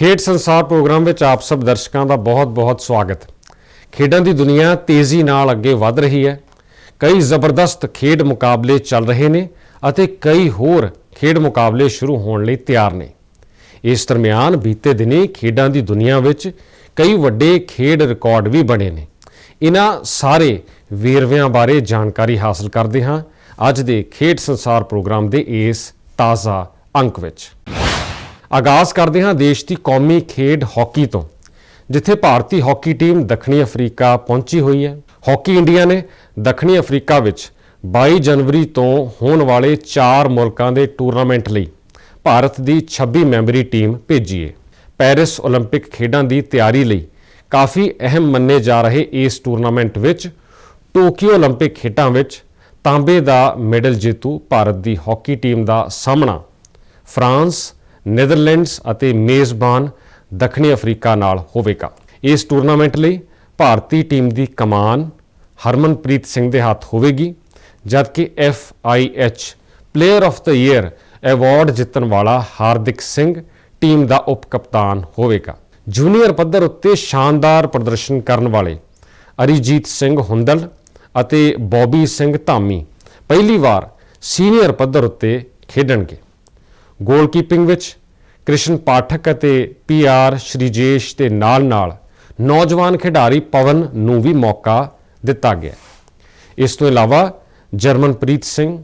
ਖੇਡ ਸੰਸਾਰ ਪ੍ਰੋਗਰਾਮ ਵਿੱਚ ਆਪ ਸਭ ਦਰਸ਼ਕਾਂ ਦਾ ਬਹੁਤ-ਬਹੁਤ ਸਵਾਗਤ। ਖੇਡਾਂ ਦੀ ਦੁਨੀਆ ਤੇਜ਼ੀ ਨਾਲ ਅੱਗੇ ਵਧ ਰਹੀ ਹੈ। ਕਈ ਜ਼ਬਰਦਸਤ ਖੇਡ ਮੁਕਾਬਲੇ ਚੱਲ ਰਹੇ ਨੇ ਅਤੇ ਕਈ ਹੋਰ ਖੇਡ ਮੁਕਾਬਲੇ ਸ਼ੁਰੂ ਹੋਣ ਲਈ ਤਿਆਰ ਨੇ। ਇਸ ਦਰਮਿਆਨ ਬੀਤੇ ਦਿਨੀ ਖੇਡਾਂ ਦੀ ਦੁਨੀਆ ਵਿੱਚ ਕਈ ਵੱਡੇ ਖੇਡ ਰਿਕਾਰਡ ਵੀ ਬਣੇ ਨੇ। ਇਹਨਾਂ ਸਾਰੇ ਵੇਰਵਿਆਂ ਬਾਰੇ ਜਾਣਕਾਰੀ ਹਾਸਲ ਕਰਦੇ ਹਾਂ। ਅੱਜ ਦੇ ਖੇਡ ਸੰਸਾਰ ਪ੍ਰੋਗਰਾਮ ਦੇ ਇਸ ਤਾਜ਼ਾ ਅੰਕ ਵਿੱਚ। ਆਗਾਜ਼ ਕਰਦੇ ਹਾਂ ਦੇਸ਼ ਦੀ ਕੌਮੀ ਖੇਡ ਹਾਕੀ ਤੋਂ ਜਿੱਥੇ ਭਾਰਤੀ ਹਾਕੀ ਟੀਮ ਦੱਖਣੀ ਅਫਰੀਕਾ ਪਹੁੰਚੀ ਹੋਈ ਹੈ ਹਾਕੀ ਇੰਡੀਆ ਨੇ ਦੱਖਣੀ ਅਫਰੀਕਾ ਵਿੱਚ 22 ਜਨਵਰੀ ਤੋਂ ਹੋਣ ਵਾਲੇ 4 ਮੁਲਕਾਂ ਦੇ ਟੂਰਨਾਮੈਂਟ ਲਈ ਭਾਰਤ ਦੀ 26 ਮੈਂਬਰੀ ਟੀਮ ਭੇਜੀ ਹੈ ਪੈਰਿਸ 올림픽 ਖੇਡਾਂ ਦੀ ਤਿਆਰੀ ਲਈ ਕਾਫੀ ਅਹਿਮ ਮੰਨੇ ਜਾ ਰਹੇ ਇਸ ਟੂਰਨਾਮੈਂਟ ਵਿੱਚ ਟੋਕੀਓ 올림픽 ਖੇਡਾਂ ਵਿੱਚ ਤਾਂਬੇ ਦਾ ਮੈਡਲ ਜੇਤੂ ਭਾਰਤ ਦੀ ਹਾਕੀ ਟੀਮ ਦਾ ਸਾਹਮਣਾ ਫਰਾਂਸ ਨੈਦਰਲੈਂਡਸ ਅਤੇ ਮੇਜ਼ਬਾਨ ਦੱਖਣੀ ਅਫਰੀਕਾ ਨਾਲ ਹੋਵੇਗਾ। ਇਸ ਟੂਰਨਾਮੈਂਟ ਲਈ ਭਾਰਤੀ ਟੀਮ ਦੀ ਕਮਾਨ ਹਰਮਨਪ੍ਰੀਤ ਸਿੰਘ ਦੇ ਹੱਥ ਹੋਵੇਗੀ, ਜਦਕਿ FIH player of the year award ਜਿੱਤਣ ਵਾਲਾ ਹਾਰਦਿਕ ਸਿੰਘ ਟੀਮ ਦਾ ਉਪ ਕਪਤਾਨ ਹੋਵੇਗਾ। ਜੂਨੀਅਰ ਪੱਧਰ ਉੱਤੇ ਸ਼ਾਨਦਾਰ ਪ੍ਰਦਰਸ਼ਨ ਕਰਨ ਵਾਲੇ ਅਰੀਜੀਤ ਸਿੰਘ ਹੁੰਦਲ ਅਤੇ ਬੌਬੀ ਸਿੰਘ ਧਾਮੀ ਪਹਿਲੀ ਵਾਰ ਸੀਨੀਅਰ ਪੱਧਰ ਉੱਤੇ ਖੇਡਣਗੇ। ਗੋਲਕੀਪਿੰਗ ਵਿੱਚ ਕ੍ਰਿਸ਼ਨ ਪਾਠਕ ਅਤੇ ਪੀਆਰ ਸ਼੍ਰੀਜੇਸ਼ ਦੇ ਨਾਲ-ਨਾਲ ਨੌਜਵਾਨ ਖਿਡਾਰੀ ਪਵਨ ਨੂੰ ਵੀ ਮੌਕਾ ਦਿੱਤਾ ਗਿਆ। ਇਸ ਤੋਂ ਇਲਾਵਾ ਜਰਮਨਪ੍ਰੀਤ ਸਿੰਘ,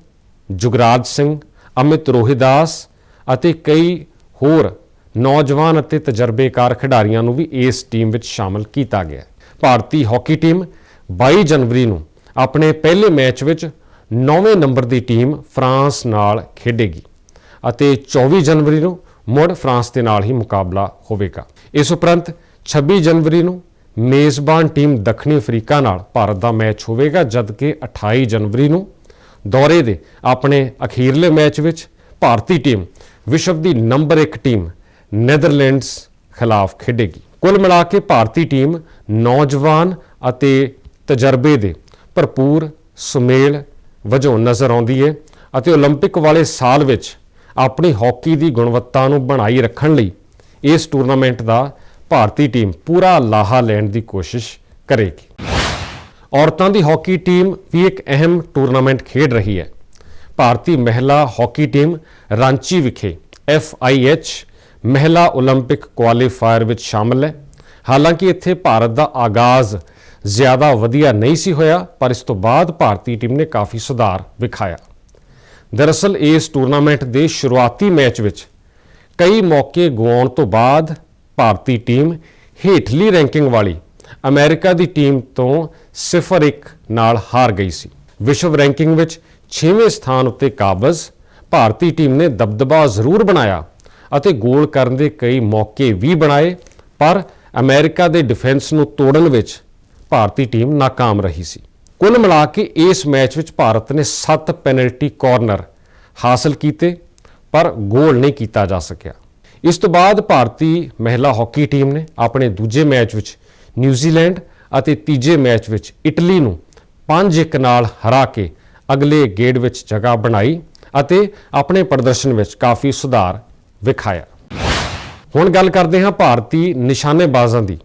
ਜੁਗਰਾਜ ਸਿੰਘ, ਅਮਿਤ ਰੋਹਿਦਾਸ ਅਤੇ ਕਈ ਹੋਰ ਨੌਜਵਾਨ ਅਤੇ ਤਜਰਬੇਕਾਰ ਖਿਡਾਰੀਆਂ ਨੂੰ ਵੀ ਇਸ ਟੀਮ ਵਿੱਚ ਸ਼ਾਮਲ ਕੀਤਾ ਗਿਆ। ਭਾਰਤੀ ਹਾਕੀ ਟੀਮ 22 ਜਨਵਰੀ ਨੂੰ ਆਪਣੇ ਪਹਿਲੇ ਮੈਚ ਵਿੱਚ 9ਵੇਂ ਨੰਬਰ ਦੀ ਟੀਮ ਫਰਾਂਸ ਨਾਲ ਖੇਡੇਗੀ। ਅਤੇ 24 ਜਨਵਰੀ ਨੂੰ ਮੁੜ ਫਰਾਂਸ ਦੇ ਨਾਲ ਹੀ ਮੁਕਾਬਲਾ ਹੋਵੇਗਾ ਇਸ ਉਪਰੰਤ 26 ਜਨਵਰੀ ਨੂੰ ਮੇਜ਼ਬਾਨ ਟੀਮ ਦੱਖਣੀ ਅਫਰੀਕਾ ਨਾਲ ਭਾਰਤ ਦਾ ਮੈਚ ਹੋਵੇਗਾ ਜਦਕਿ 28 ਜਨਵਰੀ ਨੂੰ ਦੌਰੇ ਦੇ ਆਪਣੇ ਅਖੀਰਲੇ ਮੈਚ ਵਿੱਚ ਭਾਰਤੀ ਟੀਮ ਵਿਸ਼ਵ ਦੀ ਨੰਬਰ 1 ਟੀਮ ਨੈਦਰਲੈਂਡਸ ਖਿਲਾਫ ਖੇਡੇਗੀ ਕੁੱਲ ਮਿਲਾ ਕੇ ਭਾਰਤੀ ਟੀਮ ਨੌਜਵਾਨ ਅਤੇ ਤਜਰਬੇ ਦੇ ਭਰਪੂਰ ਸੁਮੇਲ ਵਜੋਂ ਨਜ਼ਰ ਆਉਂਦੀ ਹੈ ਅਤੇ 올림픽 ਵਾਲੇ ਸਾਲ ਵਿੱਚ ਆਪਣੀ ਹਾਕੀ ਦੀ ਗੁਣਵੱਤਾ ਨੂੰ ਬਣਾਈ ਰੱਖਣ ਲਈ ਇਸ ਟੂਰਨਾਮੈਂਟ ਦਾ ਭਾਰਤੀ ਟੀਮ ਪੂਰਾ ਲਾਹਾ ਲੈਣ ਦੀ ਕੋਸ਼ਿਸ਼ ਕਰੇਗੀ ਔਰਤਾਂ ਦੀ ਹਾਕੀ ਟੀਮ ਵੀ ਇੱਕ ਅਹਿਮ ਟੂਰਨਾਮੈਂਟ ਖੇਡ ਰਹੀ ਹੈ ਭਾਰਤੀ ਮਹਿਲਾ ਹਾਕੀ ਟੀਮ ਰਾਂਚੀ ਵਿਖੇ FIH ਮਹਿਲਾ 올림픽 ਕੁਆਲੀਫਾਇਰ ਵਿੱਚ ਸ਼ਾਮਲ ਹੈ ਹਾਲਾਂਕਿ ਇੱਥੇ ਭਾਰਤ ਦਾ ਆਗਾਜ਼ ਜ਼ਿਆਦਾ ਵਧੀਆ ਨਹੀਂ ਸੀ ਹੋਇਆ ਪਰ ਇਸ ਤੋਂ ਬਾਅਦ ਭਾਰਤੀ ਟੀਮ ਨੇ ਕਾਫੀ ਸੁਧਾਰ ਵਿਖਾਇਆ ਦਰਅਸਲ ਇਸ ਟੂਰਨਾਮੈਂਟ ਦੇ ਸ਼ੁਰੂਆਤੀ ਮੈਚ ਵਿੱਚ ਕਈ ਮੌਕੇ ਗਵਾਉਣ ਤੋਂ ਬਾਅਦ ਭਾਰਤੀ ਟੀਮ ਹੇਠਲੀ ਰੈਂਕਿੰਗ ਵਾਲੀ ਅਮਰੀਕਾ ਦੀ ਟੀਮ ਤੋਂ 0-1 ਨਾਲ ਹਾਰ ਗਈ ਸੀ। ਵਿਸ਼ਵ ਰੈਂਕਿੰਗ ਵਿੱਚ 6ਵੇਂ ਸਥਾਨ ਉੱਤੇ ਕਾਬਜ਼ ਭਾਰਤੀ ਟੀਮ ਨੇ ਦਬਦਬਾ ਜ਼ਰੂਰ ਬਣਾਇਆ ਅਤੇ ਗੋਲ ਕਰਨ ਦੇ ਕਈ ਮੌਕੇ ਵੀ ਬਣਾਏ, ਪਰ ਅਮਰੀਕਾ ਦੇ ਡਿਫੈਂਸ ਨੂੰ ਤੋੜਨ ਵਿੱਚ ਭਾਰਤੀ ਟੀਮ ناکਾਮ ਰਹੀ ਸੀ। ਕੁੱਲ ਮਿਲਾ ਕੇ ਇਸ ਮੈਚ ਵਿੱਚ ਭਾਰਤ ਨੇ 7 ਪੈਨਲਟੀ ਕਾਰਨਰ ਹਾਸਲ ਕੀਤੇ, ਪਰ ਗੋਲ ਨਹੀਂ ਕੀਤਾ ਜਾ ਸਕਿਆ। ਇਸ ਤੋਂ ਬਾਅਦ ਭਾਰਤੀ ਮਹਿਲਾ ਹਾਕੀ ਟੀਮ ਨੇ ਆਪਣੇ ਦੂਜੇ ਮੈਚ ਵਿੱਚ ਨਿਊਜ਼ੀਲੈਂਡ ਅਤੇ ਤੀਜੇ ਮੈਚ ਵਿੱਚ ਇਟਲੀ ਨੂੰ 5-1 ਨਾਲ ਹਰਾ ਕੇ ਅਗਲੇ ਗੇੜ ਵਿੱਚ ਜਗ੍ਹਾ ਬਣਾਈ ਅਤੇ ਆਪਣੇ ਪ੍ਰਦਰਸ਼ਨ ਵਿੱਚ ਕਾਫੀ ਸੁਧਾਰ ਵਿਖਾਇਆ। ਹੁਣ ਗੱਲ ਕਰਦੇ ਹਾਂ ਭਾਰਤੀ ਨਿਸ਼ਾਨੇਬਾਜ਼ਾਂ ਦੀ,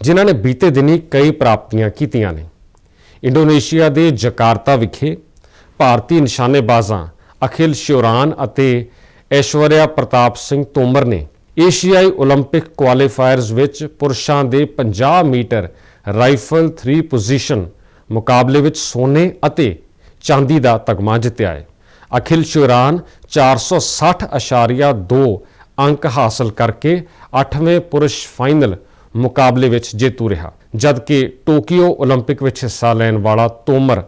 ਜਿਨ੍ਹਾਂ ਨੇ ਬੀਤੇ ਦਿਨੀ ਕਈ ਪ੍ਰਾਪਤੀਆਂ ਕੀਤੀਆਂ ਨੇ। ਇੰਡੋਨੇਸ਼ੀਆ ਦੇ ਜਕਾਰਤਾ ਵਿਖੇ ਭਾਰਤੀ ਨਿਸ਼ਾਨੇਬਾਜ਼ਾਂ ਅਖਿਲ ਸ਼ਿਵਰਾਨ ਅਤੇ ਐਸ਼ਵਰਿਆ ਪ੍ਰਤਾਪ ਸਿੰਘ ਤੋਮਰ ਨੇ ਏਸ਼ੀਆਈ 올림픽 ਕੁਆਲੀਫਾਇਰਸ ਵਿੱਚ ਪੁਰਸ਼ਾਂ ਦੇ 50 ਮੀਟਰ ਰਾਈਫਲ 3 ਪੋਜੀਸ਼ਨ ਮੁਕਾਬਲੇ ਵਿੱਚ ਸੋਨੇ ਅਤੇ ਚਾਂਦੀ ਦਾ ਤਗਮਾ ਜਿੱਤਿਆ ਹੈ ਅਖਿਲ ਸ਼ਿਵਰਾਨ 460.2 ਅੰਕ ਹਾਸਲ ਕਰਕੇ 8ਵੇਂ ਪੁਰਸ਼ ਫਾਈਨਲ ਮੁਕਾਬਲੇ ਵਿੱਚ ਜੇਤੂ ਰਿਹਾ ਜਦਕਿ ਟੋਕੀਓ 올림픽 ਵਿੱਚ ਹਿੱਸਾ ਲੈਣ ਵਾਲਾ ਤੋਮਰ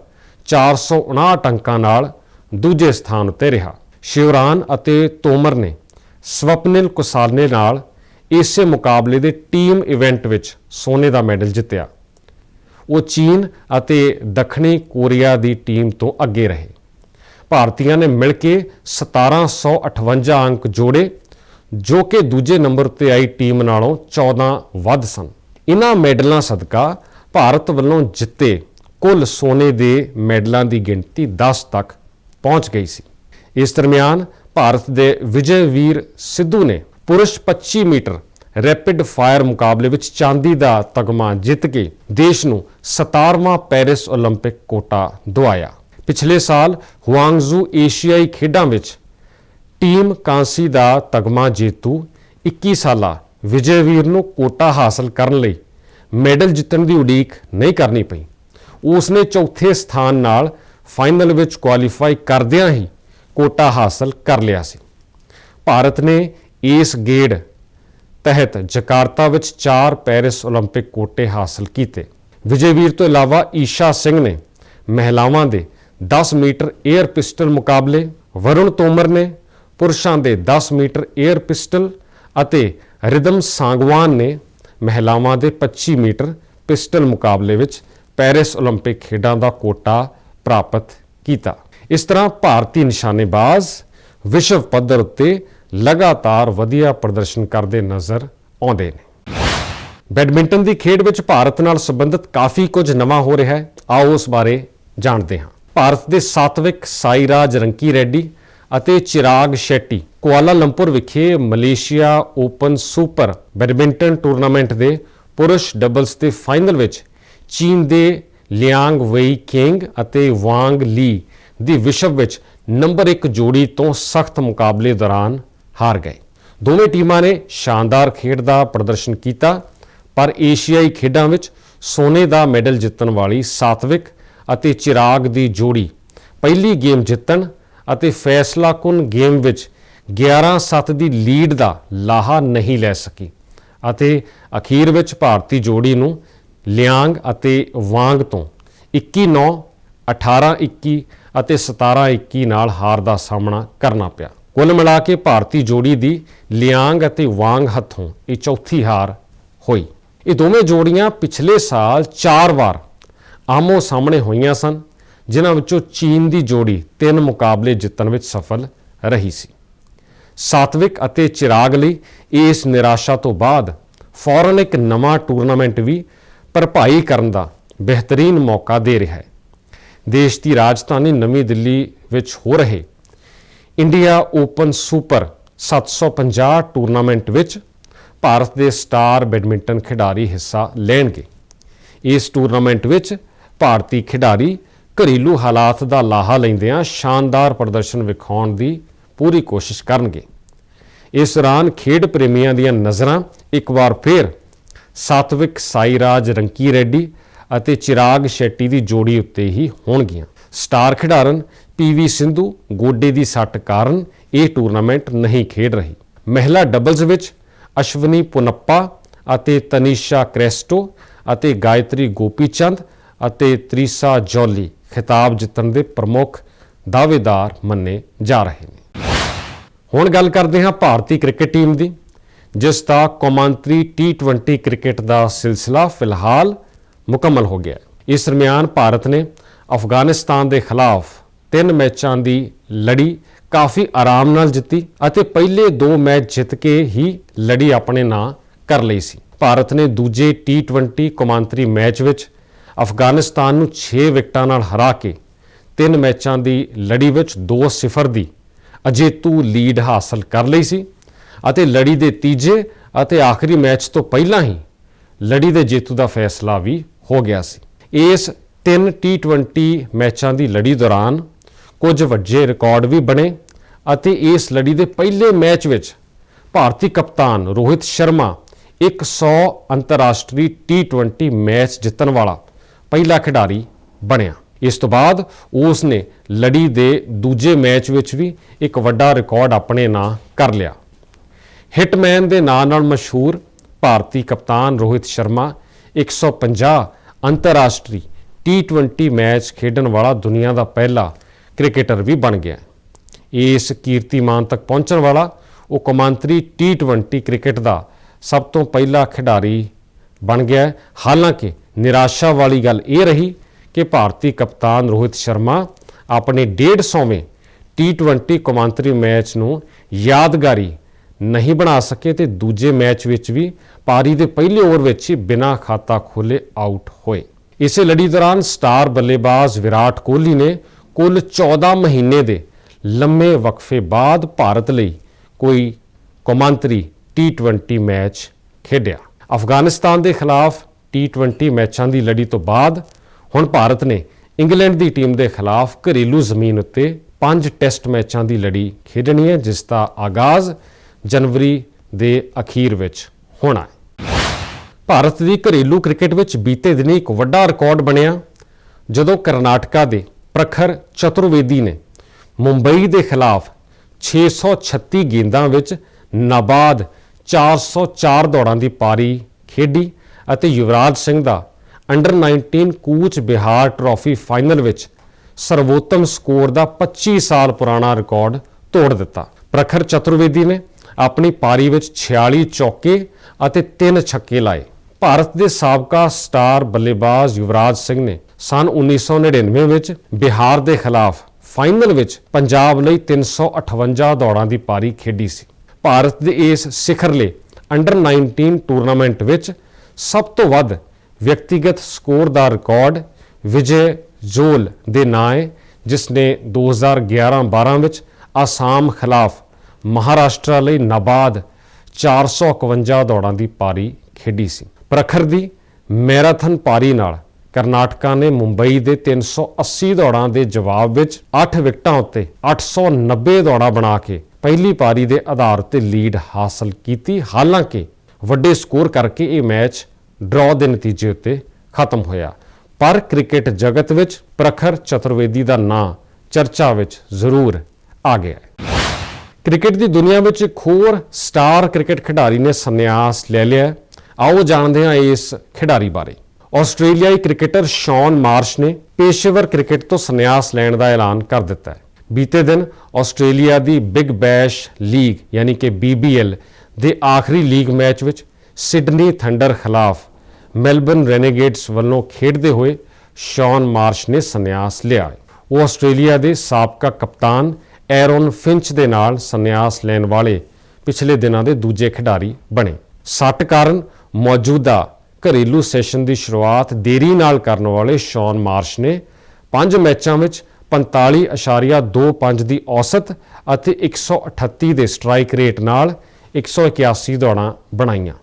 459 ਅੰਕਾਂ ਨਾਲ ਦੂਜੇ ਸਥਾਨ ਉੱਤੇ ਰਿਹਾ ਸ਼ਿਵਰਾਨ ਅਤੇ ਤੋਮਰ ਨੇ ਸਵਪਨਿਲ ਕੁਸਾਲਨੇ ਨਾਲ ਇਸੇ ਮੁਕਾਬਲੇ ਦੇ ਟੀਮ ਇਵੈਂਟ ਵਿੱਚ ਸੋਨੇ ਦਾ ਮੈਡਲ ਜਿੱਤਿਆ ਉਹ ਚੀਨ ਅਤੇ ਦੱਖਣੀ ਕੋਰੀਆ ਦੀ ਟੀਮ ਤੋਂ ਅੱਗੇ ਰਹੇ ਭਾਰਤੀਆਂ ਨੇ ਮਿਲ ਕੇ 1758 ਅੰਕ ਜੋੜੇ ਜੋ ਕਿ ਦੂਜੇ ਨੰਬਰ ਤੇ ਆਈ ਟੀਮ ਨਾਲੋਂ 14 ਵੱਧ ਸਨ ਇਨ੍ਹਾਂ ਮੈਡਲਾਂ ਸਦਕਾ ਭਾਰਤ ਵੱਲੋਂ ਜਿੱਤੇ ਕੁੱਲ ਸੋਨੇ ਦੇ ਮੈਡਲਾਂ ਦੀ ਗਿਣਤੀ 10 ਤੱਕ ਪਹੁੰਚ ਗਈ ਸੀ ਇਸ ਦਰਮਿਆਨ ਭਾਰਤ ਦੇ ਵਿਜੇ ਵੀਰ ਸਿੱਧੂ ਨੇ ਪੁਰਸ਼ 25 ਮੀਟਰ ਰੈਪਿਡ ਫਾਇਰ ਮੁਕਾਬਲੇ ਵਿੱਚ ਚਾਂਦੀ ਦਾ ਤਗਮਾ ਜਿੱਤ ਕੇ ਦੇਸ਼ ਨੂੰ 17ਵਾਂ ਪੈਰਿਸ 올림픽 ਕੋਟਾ ਦਿਵਾਇਆ ਪਿਛਲੇ ਸਾਲ ਹੁਆਂਗਜ਼ੂ ਏਸ਼ੀਆਈ ਖੇਡਾਂ ਵਿੱਚ ਟੀਮ ਕਾਂਸੀ ਦਾ ਤਗਮਾ ਜੇਤੂ 21 ਸਾਲਾ ਵਿਜੇ ਵੀਰ ਨੂੰ ਕੋਟਾ ਹਾਸਲ ਕਰਨ ਲਈ ਮੈਡਲ ਜਿੱਤਣ ਦੀ ਉਡੀਕ ਨਹੀਂ ਕਰਨੀ ਪਈ। ਉਸ ਨੇ ਚੌਥੇ ਸਥਾਨ ਨਾਲ ਫਾਈਨਲ ਵਿੱਚ ਕੁਆਲੀਫਾਈ ਕਰਦਿਆਂ ਹੀ ਕੋਟਾ ਹਾਸਲ ਕਰ ਲਿਆ ਸੀ। ਭਾਰਤ ਨੇ ਇਸ ਗੇੜ ਤਹਿਤ ਜਕਾਰਤਾ ਵਿੱਚ ਚਾਰ ਪੈਰਿਸ 올림픽 ਕੋਟੇ ਹਾਸਲ ਕੀਤੇ। ਵਿਜੇ ਵੀਰ ਤੋਂ ਇਲਾਵਾ ਈਸ਼ਾ ਸਿੰਘ ਨੇ ਮਹਿਲਾਵਾਂ ਦੇ 10 ਮੀਟਰ 에ਅਰ ਪਿਸਟਲ ਮੁਕਾਬਲੇ, ਵਰੁਣ ਤੋਮਰ ਨੇ ਪੁਰਸ਼ਾਂ ਦੇ 10 ਮੀਟਰ 에ਅਰ ਪਿਸਟਲ ਅਤੇ ਰਿਦਮ ਸਾਂਗਵਾਨ ਨੇ ਮਹਿਲਾਵਾਂ ਦੇ 25 ਮੀਟਰ ਪਿਸਟਲ ਮੁਕਾਬਲੇ ਵਿੱਚ ਪੈਰਿਸ 올림픽 ਖੇਡਾਂ ਦਾ ਕੋਟਾ ਪ੍ਰਾਪਤ ਕੀਤਾ। ਇਸ ਤਰ੍ਹਾਂ ਭਾਰਤੀ ਨਿਸ਼ਾਨੇਬਾਜ਼ ਵਿਸ਼ਵ ਪੱਧਰ ਉੱਤੇ ਲਗਾਤਾਰ ਵਧੀਆ ਪ੍ਰਦਰਸ਼ਨ ਕਰਦੇ ਨਜ਼ਰ ਆਉਂਦੇ ਨੇ। ਬੈਡਮਿੰਟਨ ਦੀ ਖੇਡ ਵਿੱਚ ਭਾਰਤ ਨਾਲ ਸੰਬੰਧਿਤ ਕਾਫੀ ਕੁਝ ਨਵਾਂ ਹੋ ਰਿਹਾ ਹੈ। ਆਓ ਉਸ ਬਾਰੇ ਜਾਣਦੇ ਹਾਂ। ਭਾਰਤ ਦੇ ਸਾਤਵਿਕ ਸਾਈਰਾਜ ਰੰਕੀ ਰੈੱਡੀ ਅਤੇ ਚਿਰਾਗ ਸ਼ੈਟੀ ਕੁਆਲਾਲੰਪੁਰ ਵਿਖੇ Malaysia Open Super badminton tournament ਦੇ ਪੁਰਸ਼ ਡਬਲਸ ਦੇ ਫਾਈਨਲ ਵਿੱਚ ਚੀਨ ਦੇ ਲਿਆਂਗ ਵੇਈ ਕਿੰਗ ਅਤੇ ਵਾਂਗ ਲੀ ਦੀ ਵਿਸ਼ਵ ਵਿੱਚ ਨੰਬਰ 1 ਜੋੜੀ ਤੋਂ ਸਖਤ ਮੁਕਾਬਲੇ ਦੌਰਾਨ ਹਾਰ ਗਏ। ਦੋਵੇਂ ਟੀਮਾਂ ਨੇ ਸ਼ਾਨਦਾਰ ਖੇਡ ਦਾ ਪ੍ਰਦਰਸ਼ਨ ਕੀਤਾ, ਪਰ ਏਸ਼ੀਆਈ ਖੇਡਾਂ ਵਿੱਚ ਸੋਨੇ ਦਾ ਮੈਡਲ ਜਿੱਤਣ ਵਾਲੀ ਸਾਤਵਿਕ ਅਤੇ ਚਿਰਾਗ ਦੀ ਜੋੜੀ ਪਹਿਲੀ ਗੇਮ ਜਿੱਤਣ ਅਤੇ ਫੈਸਲਾਕੁਨ ਗੇਮ ਵਿੱਚ 11-7 ਦੀ ਲੀਡ ਦਾ ਲਾਹਾ ਨਹੀਂ ਲੈ ਸਕੀ। ਅਤੇ ਅਖੀਰ ਵਿੱਚ ਭਾਰਤੀ ਜੋੜੀ ਨੂੰ ਲਿਆਂਗ ਅਤੇ ਵਾਂਗ ਤੋਂ 21-9 18-21 ਅਤੇ 17-21 ਨਾਲ ਹਾਰ ਦਾ ਸਾਹਮਣਾ ਕਰਨਾ ਪਿਆ। ਕੁੱਲ ਮਿਲਾ ਕੇ ਭਾਰਤੀ ਜੋੜੀ ਦੀ ਲਿਆਂਗ ਅਤੇ ਵਾਂਗ ਹੱਥੋਂ ਇਹ ਚੌਥੀ ਹਾਰ ਹੋਈ। ਇਹ ਦੋਵੇਂ ਜੋੜੀਆਂ ਪਿਛਲੇ ਸਾਲ 4 ਵਾਰ ਆਮੋ ਸਾਹਮਣੇ ਹੋਈਆਂ ਸਨ। ਜਿਨ੍ਹਾਂ ਵਿੱਚੋਂ ਚੀਨ ਦੀ ਜੋੜੀ ਤਿੰਨ ਮੁਕਾਬਲੇ ਜਿੱਤਣ ਵਿੱਚ ਸਫਲ ਰਹੀ ਸੀ। ਸਾਤਵਿਕ ਅਤੇ ਚਿਰਾਗ ਲਈ ਇਸ ਨਿਰਾਸ਼ਾ ਤੋਂ ਬਾਅਦ ਫੌਰਨ ਇੱਕ ਨਵਾਂ ਟੂਰਨਾਮੈਂਟ ਵੀ ਭਰਪਾਈ ਕਰਨ ਦਾ ਬਿਹਤਰੀਨ ਮੌਕਾ ਦੇ ਰਿਹਾ ਹੈ। ਦੇਸ਼ ਦੀ ਰਾਜਧਾਨੀ ਨਵੀਂ ਦਿੱਲੀ ਵਿੱਚ ਹੋ ਰਹੇ ਇੰਡੀਆ ਓਪਨ ਸੁਪਰ 750 ਟੂਰਨਾਮੈਂਟ ਵਿੱਚ ਭਾਰਤ ਦੇ ਸਟਾਰ ਬੈਡਮਿੰਟਨ ਖਿਡਾਰੀ ਹਿੱਸਾ ਲੈਣਗੇ। ਇਸ ਟੂਰਨਾਮੈਂਟ ਵਿੱਚ ਭਾਰਤੀ ਖਿਡਾਰੀ ਘਰੇਲੂ ਹਾਲਾਤ ਦਾ ਲਾਹਾ ਲੈਂਦਿਆਂ ਸ਼ਾਨਦਾਰ ਪ੍ਰਦਰਸ਼ਨ ਵਿਖਾਉਣ ਦੀ ਪੂਰੀ ਕੋਸ਼ਿਸ਼ ਕਰਨਗੇ। ਇਸ ਦੌਰਾਨ ਖੇਡ ਪ੍ਰੇਮੀਆਂ ਦੀਆਂ ਨਜ਼ਰਾਂ ਇੱਕ ਵਾਰ ਫਿਰ ਸਾਤਵਿਕ ਸਾਈਰਾਜ ਰੰਕੀ ਰੈੱਡੀ ਅਤੇ ਚਿਰਾਗ ਸ਼ੈੱਟੀ ਦੀ ਜੋੜੀ ਉੱਤੇ ਹੀ ਹੋਣਗੀਆਂ। ਸਟਾਰ ਖਿਡਾਰਨ ਪੀਵੀ ਸਿੰਧੂ ਗੋਡੇ ਦੀ ਸੱਟ ਕਾਰਨ ਇਹ ਟੂਰਨਾਮੈਂਟ ਨਹੀਂ ਖੇਡ ਰਹੀ। ਮਹਿਲਾ ਡਬਲਜ਼ ਵਿੱਚ ਅਸ਼ਵਨੀ ਪੁਨੱਪਾ ਅਤੇ ਤਨੀਸ਼ਾ ਕ੍ਰੈਸਟੋ ਅਤੇ ਗਾਇਤਰੀ ਗੋਪੀਚੰਦ ਅਤੇ ਤ੍ਰਿਸਾ ਜੌਲੀ ਖਿਤਾਬ ਜਿੱਤਣ ਦੇ ਪ੍ਰਮੁੱਖ ਦਾਅਵੇਦਾਰ ਮੰਨੇ ਜਾ ਰਹੇ ਨੇ। ਹੁਣ ਗੱਲ ਕਰਦੇ ਹਾਂ ਭਾਰਤੀ ਕ੍ਰਿਕਟ ਟੀਮ ਦੀ, ਜਿਸ ਦਾ ਕੌਮਾਂਤਰੀ ਟੀ20 ਕ੍ਰਿਕਟ ਦਾ ਸਿਲਸਿਲਾ ਫਿਲਹਾਲ ਮੁਕੰਮਲ ਹੋ ਗਿਆ ਇਸ ਦਰਮਿਆਨ ਭਾਰਤ ਨੇ ਅਫਗਾਨਿਸਤਾਨ ਦੇ ਖਿਲਾਫ ਤਿੰਨ ਮੈਚਾਂ ਦੀ ਲੜੀ ਕਾਫੀ ਆਰਾਮ ਨਾਲ ਜਿੱਤੀ ਅਤੇ ਪਹਿਲੇ ਦੋ ਮੈਚ ਜਿੱਤ ਕੇ ਹੀ ਲੜੀ ਆਪਣੇ ਨਾਂ ਕਰ ਲਈ ਸੀ। ਭਾਰਤ ਨੇ ਦੂਜੇ ਟੀ20 ਕੌਮਾਂਤਰੀ ਮੈਚ ਵਿੱਚ ਅਫਗਾਨਿਸਤਾਨ ਨੂੰ 6 ਵਿਕਟਾਂ ਨਾਲ ਹਰਾ ਕੇ ਤਿੰਨ ਮੈਚਾਂ ਦੀ ਲੜੀ ਵਿੱਚ 2-0 ਦੀ ਅਜੇਤੂ ਲੀਡ ਹਾਸਲ ਕਰ ਲਈ ਸੀ ਅਤੇ ਲੜੀ ਦੇ ਤੀਜੇ ਅਤੇ ਆਖਰੀ ਮੈਚ ਤੋਂ ਪਹਿਲਾਂ ਹੀ ਲੜੀ ਦੇ ਜੇਤੂ ਦਾ ਫੈਸਲਾ ਵੀ ਹੋ ਗਿਆ ਸੀ। ਇਸ ਤਿੰਨ ਟੀ20 ਮੈਚਾਂ ਦੀ ਲੜੀ ਦੌਰਾਨ ਕੁਝ ਵੱਡੇ ਰਿਕਾਰਡ ਵੀ ਬਣੇ ਅਤੇ ਇਸ ਲੜੀ ਦੇ ਪਹਿਲੇ ਮੈਚ ਵਿੱਚ ਭਾਰਤੀ ਕਪਤਾਨ ਰੋਹਿਤ ਸ਼ਰਮਾ 100 ਅੰਤਰਰਾਸ਼ਟਰੀ ਟੀ20 ਮੈਚ ਜਿੱਤਣ ਵਾਲਾ ਪਹਿਲਾ ਖਿਡਾਰੀ ਬਣਿਆ। ਇਸ ਤੋਂ ਬਾਅਦ ਉਸ ਨੇ ਲੜੀ ਦੇ ਦੂਜੇ ਮੈਚ ਵਿੱਚ ਵੀ ਇੱਕ ਵੱਡਾ ਰਿਕਾਰਡ ਆਪਣੇ ਨਾਂ ਕਰ ਲਿਆ। ਹਿਟਮੈਨ ਦੇ ਨਾਂ ਨਾਲ ਮਸ਼ਹੂਰ ਭਾਰਤੀ ਕਪਤਾਨ ਰੋਹਿਤ ਸ਼ਰਮਾ 150 ਅੰਤਰਰਾਸ਼ਟਰੀ ਟੀ20 ਮੈਚ ਖੇਡਣ ਵਾਲਾ ਦੁਨੀਆ ਦਾ ਪਹਿਲਾ ਕ੍ਰਿਕਟਰ ਵੀ ਬਣ ਗਿਆ। ਇਸ ਕੀਰਤੀਮਾਨ ਤੱਕ ਪਹੁੰਚਣ ਵਾਲਾ ਉਹ ਕੌਮਾਂਤਰੀ ਟੀ20 ਕ੍ਰਿਕਟ ਦਾ ਸਭ ਤੋਂ ਪਹਿਲਾ ਖਿਡਾਰੀ ਬਣ ਗਿਆ। ਹਾਲਾਂਕਿ ਨਿਰਾਸ਼ਾ ਵਾਲੀ ਗੱਲ ਇਹ ਰਹੀ ਕਿ ਭਾਰਤੀ ਕਪਤਾਨ ਰੋਹਿਤ ਸ਼ਰਮਾ ਆਪਣੇ 150ਵੇਂ ਟੀ20 ਕੌਮਾਂਤਰੀ ਮੈਚ ਨੂੰ ਯਾਦਗਾਰੀ ਨਹੀਂ ਬਣਾ ਸਕੇ ਤੇ ਦੂਜੇ ਮੈਚ ਵਿੱਚ ਵੀ ਪਾਰੀ ਦੇ ਪਹਿਲੇ ਓਵਰ ਵਿੱਚ ਹੀ ਬਿਨਾਂ ਖਾਤਾ ਖੋਲੇ ਆਊਟ ਹੋਏ। ਇਸੇ ਲੜੀ ਦੌਰਾਨ ਸਟਾਰ ਬੱਲੇਬਾਜ਼ ਵਿਰਾਟ ਕੋਹਲੀ ਨੇ ਕੁੱਲ 14 ਮਹੀਨੇ ਦੇ ਲੰਮੇ ਵਕਫੇ ਬਾਅਦ ਭਾਰਤ ਲਈ ਕੋਈ ਕੌਮਾਂਤਰੀ ਟੀ20 ਮੈਚ ਖੇਡਿਆ। ਅਫਗਾਨਿਸਤਾਨ ਦੇ ਖਿਲਾਫ T20 ਮੈਚਾਂ ਦੀ ਲੜੀ ਤੋਂ ਬਾਅਦ ਹੁਣ ਭਾਰਤ ਨੇ ਇੰਗਲੈਂਡ ਦੀ ਟੀਮ ਦੇ ਖਿਲਾਫ ਘਰੇਲੂ ਜ਼ਮੀਨ ਉੱਤੇ ਪੰਜ ਟੈਸਟ ਮੈਚਾਂ ਦੀ ਲੜੀ ਖੇਡਣੀ ਹੈ, ਜਿਸ ਦਾ ਆਗਾਜ਼ ਜਨਵਰੀ ਦੇ ਅਖੀਰ ਵਿੱਚ ਹੋਣਾ ਹੈ। ਭਾਰਤ ਦੀ ਘਰੇਲੂ ਕ੍ਰਿਕਟ ਵਿੱਚ ਬੀਤੇ ਦਿਨੀ ਇੱਕ ਵੱਡਾ ਰਿਕਾਰਡ ਬਣਿਆ, ਜਦੋਂ ਕਰਨਾਟਕਾ ਦੇ ਪ੍ਰਖਰ ਚਤੁਰਵੇਦੀ ਨੇ ਮੁੰਬਈ ਦੇ ਖਿਲਾਫ 636 ਗੇਂਦਾਂ ਵਿੱਚ ਨਾਬਾਦ 404 ਦੌੜਾਂ ਦੀ ਪਾਰੀ ਖੇਡੀ। ਅਤੇ ਯੁਵਰਾਜ ਸਿੰਘ ਦਾ ਅੰਡਰ 19 ਕੂਚ ਬਿਹਾਰ ਟਰਾਫੀ ਫਾਈਨਲ ਵਿੱਚ ਸਰਵੋਤਮ ਸਕੋਰ ਦਾ 25 ਸਾਲ ਪੁਰਾਣਾ ਰਿਕਾਰਡ ਤੋੜ ਦਿੱਤਾ। ਪ੍ਰਖਰ ਚਤੁਰਵੇਦੀ ਨੇ ਆਪਣੀ ਪਾਰੀ ਵਿੱਚ 46 ਚੌਕੇ ਅਤੇ 3 ਛੱਕੇ ਲਾਏ। ਭਾਰਤ ਦੇ ਸਾਬਕਾ ਸਟਾਰ ਬੱਲੇਬਾਜ਼ ਯੁਵਰਾਜ ਸਿੰਘ ਨੇ ਸਨ 1999 ਵਿੱਚ ਬਿਹਾਰ ਦੇ ਖਿਲਾਫ ਫਾਈਨਲ ਵਿੱਚ ਪੰਜਾਬ ਲਈ 358 ਦੌੜਾਂ ਦੀ ਪਾਰੀ ਖੇਡੀ ਸੀ। ਭਾਰਤ ਦੇ ਇਸ ਸਿਖਰਲੇ ਅੰਡਰ 19 ਟੂਰਨਾਮੈਂਟ ਵਿੱਚ ਸਭ ਤੋਂ ਵੱਧ ਵਿਅਕਤੀਗਤ ਸਕੋਰ ਦਾ ਰਿਕਾਰਡ ਵਿਜੇ ਜੋਲ ਦੇ ਨਾਂ ਹੈ, ਜਿਸ ਨੇ 2011-12 ਵਿੱਚ ਆਸਾਮ ਖਿਲਾਫ ਮਹਾਰਾਸ਼ਟਰ ਲਈ ਨਾਬਾਦ 451 ਦੌੜਾਂ ਦੀ ਪਾਰੀ ਖੇਡੀ ਸੀ। ਪ੍ਰਖਰ ਦੀ ਮੈਰਾਥਨ ਪਾਰੀ ਨਾਲ ਕਰਨਾਟਕਾ ਨੇ ਮੁੰਬਈ ਦੇ 380 ਦੌੜਾਂ ਦੇ ਜਵਾਬ ਵਿੱਚ 8 ਵਿਕਟਾਂ ਉੱਤੇ 890 ਦੌੜਾਂ ਬਣਾ ਕੇ ਪਹਿਲੀ ਪਾਰੀ ਦੇ ਆਧਾਰ ਤੇ ਲੀਡ ਹਾਸਲ ਕੀਤੀ। ਹਾਲਾਂਕਿ ਵੱਡੇ ਸਕੋਰ ਕਰਕੇ ਇਹ ਮੈਚ ਡਰਾਅ ਦੇ ਨਤੀਜੇ ਉੱਤੇ ਖਤਮ ਹੋਇਆ। ਪਰ ਕ੍ਰਿਕਟ ਜਗਤ ਵਿੱਚ ਪ੍ਰਖਰ ਚਤੁਰਵੇਦੀ ਦਾ ਨਾਂ ਚਰਚਾ ਵਿੱਚ ਜ਼ਰੂਰ ਆ ਗਿਆ ਕ੍ਰਿਕਟ ਦੀ ਦੁਨੀਆ ਵਿੱਚ ਇੱਕ ਹੋਰ ਸਟਾਰ ਕ੍ਰਿਕਟ ਖਿਡਾਰੀ ਨੇ ਸੰਨਿਆਸ ਲੈ ਲਿਆ ਆਓ ਜਾਣਦੇ ਹਾਂ ਇਸ ਖਿਡਾਰੀ ਬਾਰੇ। ਆਸਟ੍ਰੇਲੀਆਈ ਕ੍ਰਿਕਟਰ ਸ਼ੌਨ ਮਾਰਸ਼ ਨੇ ਪੇਸ਼ੇਵਰ ਕ੍ਰਿਕਟ ਤੋਂ ਸੰਨਿਆਸ ਲੈਣ ਦਾ ਐਲਾਨ ਕਰ ਦਿੱਤਾ ਹੈ। ਬੀਤੇ ਦਿਨ ਆਸਟ੍ਰੇਲੀਆ ਦੀ ਬਿਗ ਬੈਸ਼ ਲੀਗ, ਯਾਨੀ ਕਿ BBL ਦੇ ਆਖਰੀ ਲੀਗ ਮੈਚ ਵਿੱਚ ਸਿਡਨੀ ਥੰਡਰ ਖਿਲਾਫ ਮੈਲਬਨ ਰੈਨੇਗੇਟਸ ਵੱਲੋਂ ਖੇਡਦੇ ਹੋਏ ਸ਼ੌਨ ਮਾਰਸ਼ ਨੇ ਸੰਨਿਆਸ ਲਿਆ ਉਹ ਆਸਟ੍ਰੇਲੀਆ ਦੇ ਸਾਬਕਾ ਕਪਤਾਨ ਐਰੋਨ ਫਿੰਚ ਦੇ ਨਾਲ ਸੰਨਿਆਸ ਲੈਣ ਵਾਲੇ ਪਿਛਲੇ ਦਿਨਾਂ ਦੇ ਦੂਜੇ ਖਿਡਾਰੀ ਬਣੇ। ਸੱਟ ਕਾਰਨ ਮੌਜੂਦਾ ਘਰੇਲੂ ਸੈਸ਼ਨ ਦੀ ਸ਼ੁਰੂਆਤ ਦੇਰੀ ਨਾਲ ਕਰਨ ਵਾਲੇ ਸ਼ੌਨ ਮਾਰਸ਼ ਨੇ ਪੰਜ ਮੈਚਾਂ ਵਿੱਚ 45.25 ਦੀ ਔਸਤ ਅਤੇ 138 ਦੇ ਸਟ੍ਰਾਈਕ ਰੇਟ ਨਾਲ 181 ਦੌੜਾਂ ਬਣਾਈਆਂ।